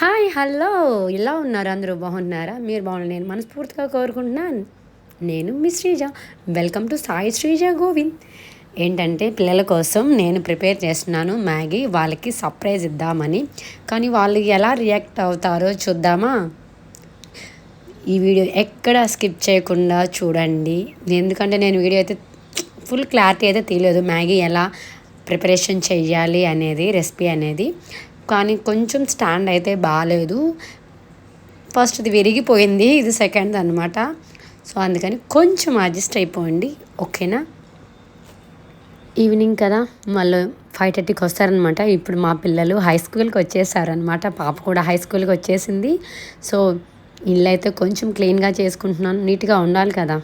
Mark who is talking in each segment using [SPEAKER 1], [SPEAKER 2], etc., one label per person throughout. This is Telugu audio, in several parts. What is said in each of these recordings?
[SPEAKER 1] Hi hello. ఎలా ఉన్నారు? అందరూ బాగున్నారా? మీరు బాగున్నారు నేను మనస్ఫూర్తిగా కోరుకుంటున్నాను. నేను మీ Sreeja. Welcome to Sai Sreeja Govind. ఏంటంటే పిల్లల కోసం నేను ప్రిపేర్ చేస్తున్నాను మ్యాగీ. వాళ్ళకి సర్ప్రైజ్ ఇద్దామని. కానీ వాళ్ళు ఎలా రియాక్ట్ అవుతారో చూద్దామా? ఈ వీడియో ఎక్కడ స్కిప్ చేయకుండా చూడండి. ఎందుకంటే నేను వీడియో అయితే ఫుల్ క్లారిటీ అయితే తీయలేదు. మ్యాగీ ఎలా ప్రిపరేషన్ చెయ్యాలి అనేది రెసిపీ అనేది. కానీ కొంచెం స్టాండ్ అయితే బాగాలేదు ఫస్ట్ ఇది విరిగిపోయింది ఇది సెకండ్ అనమాట సో అందుకని కొంచెం అడ్జస్ట్ అయిపోండి ఓకేనా? ఈవినింగ్ కదా మళ్ళీ ఫైవ్ థర్టీకి వస్తారనమాట ఇప్పుడు మా పిల్లలు హై స్కూల్కి వచ్చేసారనమాట పాప కూడా హై స్కూల్కి వచ్చేసింది. సో ఇల్లు అయితే కొంచెం క్లీన్గా చేసుకుంటున్నాను నీట్గా ఉండాలి కదా.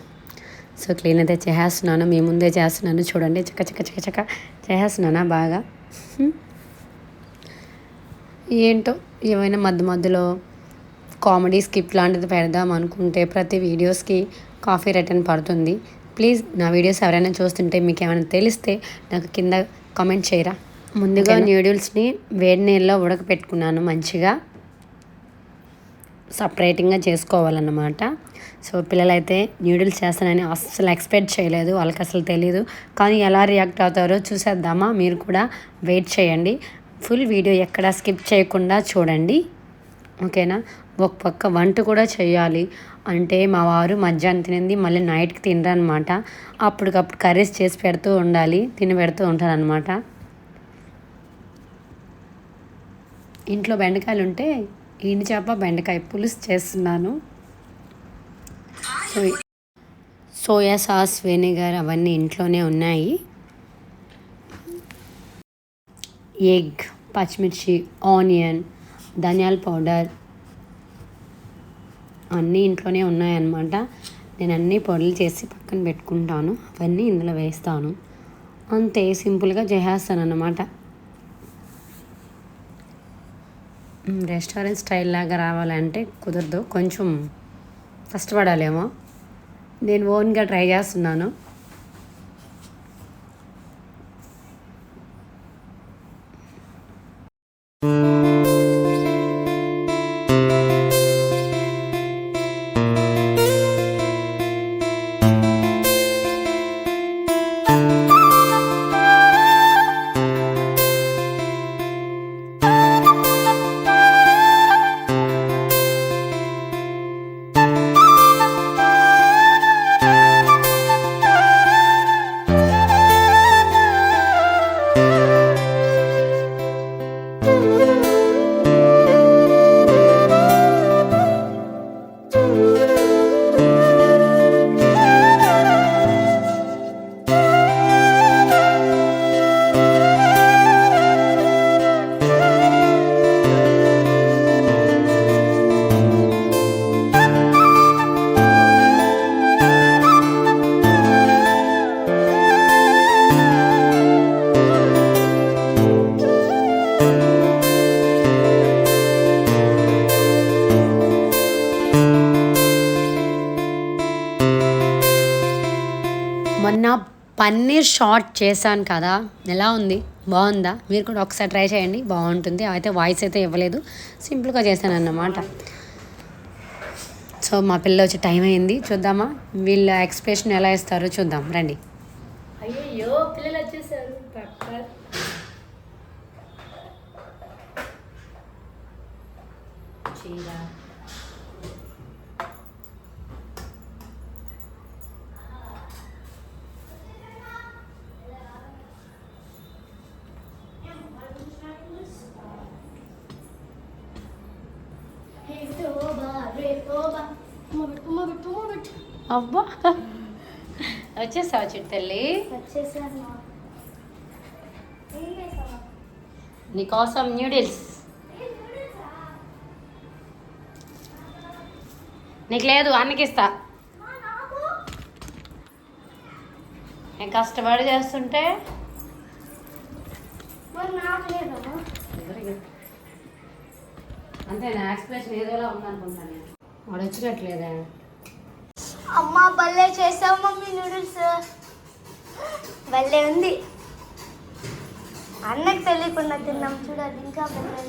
[SPEAKER 1] సో క్లీన్ అయితే చేసేస్తున్నాను మీ ముందే చేస్తున్నాను. చూడండి చక్క చక్క చక్క చక్క చేసేస్తున్నానా బాగా? ఏంటో ఏమైనా మధ్య మధ్యలో కామెడీ స్కిప్ లాంటిది పెడదాం అనుకుంటే ప్రతి వీడియోస్కి కాఫీ రిటర్న్ పడుతుంది. ప్లీజ్ నా వీడియోస్ ఎవరైనా చూస్తుంటే మీకు ఏమైనా తెలిస్తే నాకు కింద కామెంట్ చేయరా. ముందుగా న్యూడిల్స్ని వేడి నీళ్ళలో ఉడకపెట్టుకున్నాను మంచిగా. సపరేటింగ్గా చేసుకోవాలన్నమాట. సో పిల్లలైతే న్యూడిల్స్ చేస్తానని అస్సలు ఎక్స్పెక్ట్ చేయలేదు వాళ్ళకి అసలు తెలియదు కానీ ఎలా రియాక్ట్ అవుతారో చూసేద్దామా? మీరు కూడా వెయిట్ చేయండి. ఫుల్ వీడియో ఎక్కడ స్కిప్ చేయకుండా చూడండి. ఓకేనా? ఒక పక్క వంట కూడా చేయాలి. అంటే మా వారు మధ్యాహ్నం తినింది మళ్ళీ నైట్కి తినరనమాట అప్పటికప్పుడు కర్రీస్ చేసి పెడుతూ ఉండాలి తిని పెడుతూ ఉంటారనమాట ఇంట్లో బెండకాయలు ఉంటే ఇంటి చేప బెండకాయ పులుసు చేస్తున్నాను. సో సోయా సాస్ వెనిగర్ అవన్నీ ఇంట్లోనే ఉన్నాయి. ఎగ్. పచ్చిమిర్చి ఆనియన్ ధనియాల పౌడర్ అన్నీ ఇంట్లోనే ఉన్నాయన్నమాట. నేను అన్నీ పొడులు చేసి పక్కన పెట్టుకుంటాను. అవన్నీ ఇందులో వేస్తాను. అంతే సింపుల్గా చేసేస్తాను అన్నమాట రెస్టారెంట్ స్టైల్ లాగా రావాలంటే కుదరదు. కొంచెం కష్టపడాలేమో. నేను ఓన్గా ట్రై చేస్తున్నాను. పన్నీర్ షార్ట్ చేశాను కదా. ఎలా ఉంది? బాగుందా? మీరు కూడా ఒకసారి ట్రై చేయండి. బాగుంటుంది. అయితే వాయిస్ అయితే ఇవ్వలేదు. సింపుల్గా చేశాను అన్నమాట సో మా పిల్ల వచ్చి టైం అయింది. చూద్దామా? వీళ్ళ ఎక్స్ప్రెషన్ ఎలా ఇస్తారో చూద్దాం. రండి.
[SPEAKER 2] అయ్యో పిల్లలు వచ్చేసారు. చీరా.
[SPEAKER 1] అబ్బా. వచ్చేసావు చిట్టల్లి నీకోసం న్యూడిల్స్. నీకు లేదు అన్నకిస్తా నేను కష్టపడి చేస్తుంటే అంతే నా ఎక్స్ప్రెషన్ ఏదోలా ఉందనుకుంటాను నేను. వాడు వచ్చినట్లేదా.
[SPEAKER 2] అమ్మ భలే చేసావు మమ్మీ నూడిల్స్. భలే ఉంది. అన్నకు తెలియకుండా తిన్నాం చూడాలి ఇంకా భలే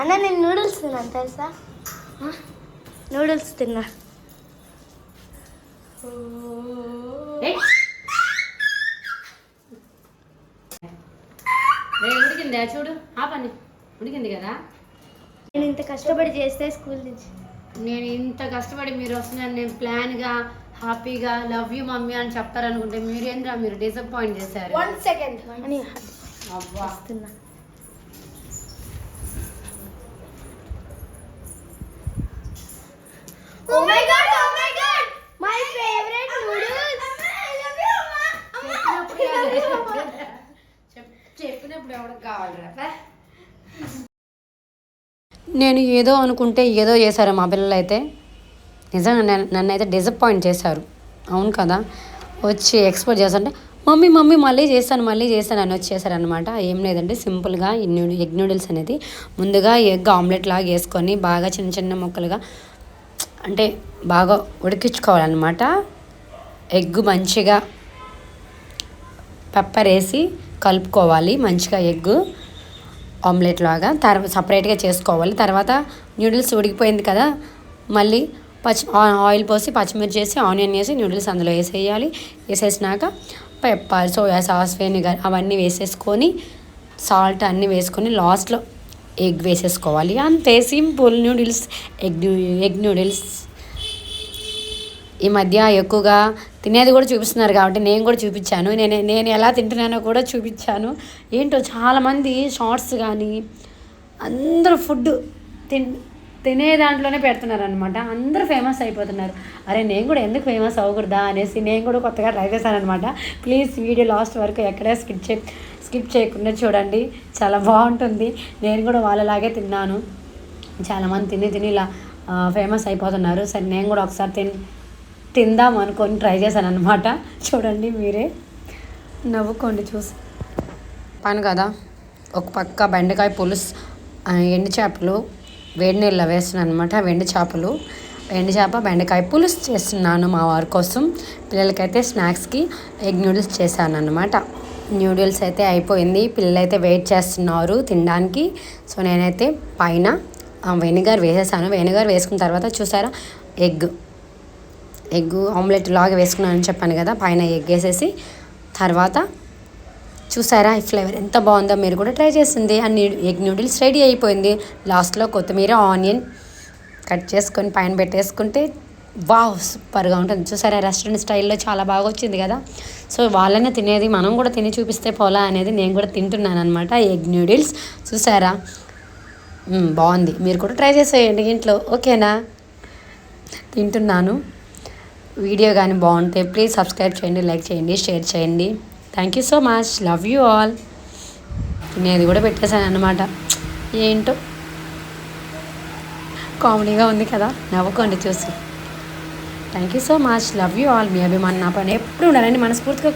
[SPEAKER 2] అన్న నేను నూడిల్స్ తిన్నాను తెలుసా? నూడిల్స్ తిన్నా.
[SPEAKER 1] ఉడికిందా? చూడు ఆ పని ఉడికింది కదా?
[SPEAKER 2] నేను ఇంత కష్టపడి చేస్తే స్కూల్ నుంచి.
[SPEAKER 1] నేను ఇంత కష్టపడి మీరు వస్తున్నాను నేను ప్లాన్గా హ్యాపీగా లవ్ యూ మమ్మీ అని చెప్తారనుకుంటే మీరేంద్రా మీరు డిసప్పాయింట్ చేశారు?
[SPEAKER 2] వన్ సెకండ్ అని
[SPEAKER 1] అబ్బా
[SPEAKER 2] వస్తున్నా. Oh my
[SPEAKER 1] నేను ఏదో అనుకుంటే ఏదో చేశారు మా పిల్లలు అయితే నిజంగా నన్ను అయితే డిసప్పాయింట్ చేశారు. అవును కదా? వచ్చి ఎక్స్పోర్ట్ చేస్తుంటే మమ్మీ మమ్మీ మళ్ళీ చేస్తాను మళ్ళీ చేస్తాను అని వచ్చేసారు అనమాట ఏం లేదంటే సింపుల్గా ఎగ్ నూడిల్స్ అనేది ముందుగా ఎగ్ ఆమ్లెట్ లాగా వేసుకొని బాగా చిన్న చిన్న ముక్కలుగా అంటే బాగా ఉడికించుకోవాలన్నమాట. ఎగ్ మంచిగా పెప్పర్ వేసి కలుపుకోవాలి మంచిగా ఎగ్ ఆమ్లెట్ లాగా తర్వాత సపరేట్గా చేసుకోవాలి. తర్వాత నూడిల్స్ ఉడికిపోయింది కదా మళ్ళీ పచ్చి ఆయిల్ పోసి పచ్చిమిర్చి వేసి ఆనియన్ వేసి నూడిల్స్ అందులో వేసేయాలి. వేసేసినాక పెప్పర్ సోయా సాస్ వెనిగర్ అవన్నీ వేసేసుకొని సాల్ట్ అన్నీ వేసుకొని లాస్ట్లో ఎగ్ వేసేసుకోవాలి. అంతే simple noodles egg egg noodles. ఈ మధ్య ఎక్కువగా తినేది కూడా చూపిస్తున్నారు కాబట్టి నేను కూడా చూపించాను. నేను నేను ఎలా తింటున్నానో కూడా చూపించాను. ఏంటో చాలామంది షార్ట్స్ కానీ అందరూ ఫుడ్ తిన్ తినే దాంట్లోనే పెడుతున్నారు అనమాట అందరూ ఫేమస్ అయిపోతున్నారు. అరే నేను కూడా ఎందుకు ఫేమస్ అవ్వకూడదా అనేసి నేను కూడా కొత్తగా ట్రై చేశాను అనమాట ప్లీజ్ వీడియో లాస్ట్ వరకు ఎక్కడే స్కిప్ చే స్కిప్ చేయకుండా చూడండి. చాలా బాగుంటుంది. నేను కూడా వాళ్ళలాగే తిన్నాను. చాలామంది తిని తిని ఇలా ఫేమస్ అయిపోతున్నారు. సరే నేను కూడా ఒకసారి తిని తిందాం అనుకొని ట్రై చేశాను అనమాట చూడండి మీరే. నవ్వుకోండి చూసి. పని కదా. ఒక పక్క బెండకాయ పులుసు ఎండు చేపలు వేడి నీళ్ళలో వేస్తున్నాను అనమాట వెండి చేపలు. ఎండు చేప బెండకాయ పులుసు చేస్తున్నాను మా వారి కోసం. పిల్లలకైతే స్నాక్స్కి ఎగ్ నూడిల్స్ చేశాను అనమాట నూడిల్స్ అయితే అయిపోయింది. పిల్లలైతే వెయిట్ చేస్తున్నారు తినడానికి. సో నేనైతే పైన వెనిగర్ వేసేసాను. వెనిగర్ వేసుకున్న తర్వాత చూసారా? ఎగ్. ఎగ్ ఆమ్లెట్ లాగా వేసుకున్నానని చెప్పాను కదా పైన ఎగ్ వేసేసి తర్వాత చూసారా ఈ ఫ్లేవర్ ఎంత బాగుందో మీరు కూడా ట్రై చేసింది. అన్ని ఎగ్ నూడిల్స్ రెడీ అయిపోయింది. లాస్ట్లో కొత్తిమీర ఆనియన్ కట్ చేసుకొని పైన పెట్టేసుకుంటే వావ్ సూపర్గా ఉంటుంది. చూసారా రెస్టారెంట్ స్టైల్లో చాలా బాగా వచ్చింది కదా. సో వాళ్ళనే తినేది మనం కూడా తిని చూపిస్తే పోలా అనేది నేను కూడా తింటున్నాను అనమాట ఎగ్ నూడిల్స్. చూసారా? బాగుంది. మీరు కూడా ట్రై చేసేయండి ఇంట్లో. ఓకేనా? తింటున్నాను. వీడియో కానీ బాగుంటే ప్లీజ్ సబ్స్క్రైబ్ చేయండి లైక్ చేయండి షేర్ చేయండి. Thank you so much love you all నేను కూడా పెట్టేశాను అనమాట ఏంటో? కామెడీగా ఉంది కదా నవ్వుకోండి చూసి. Thank you so much love you all మీ అభిమాన్ నా పని ఎప్పుడు ఉండాలని మనస్ఫూర్తిగా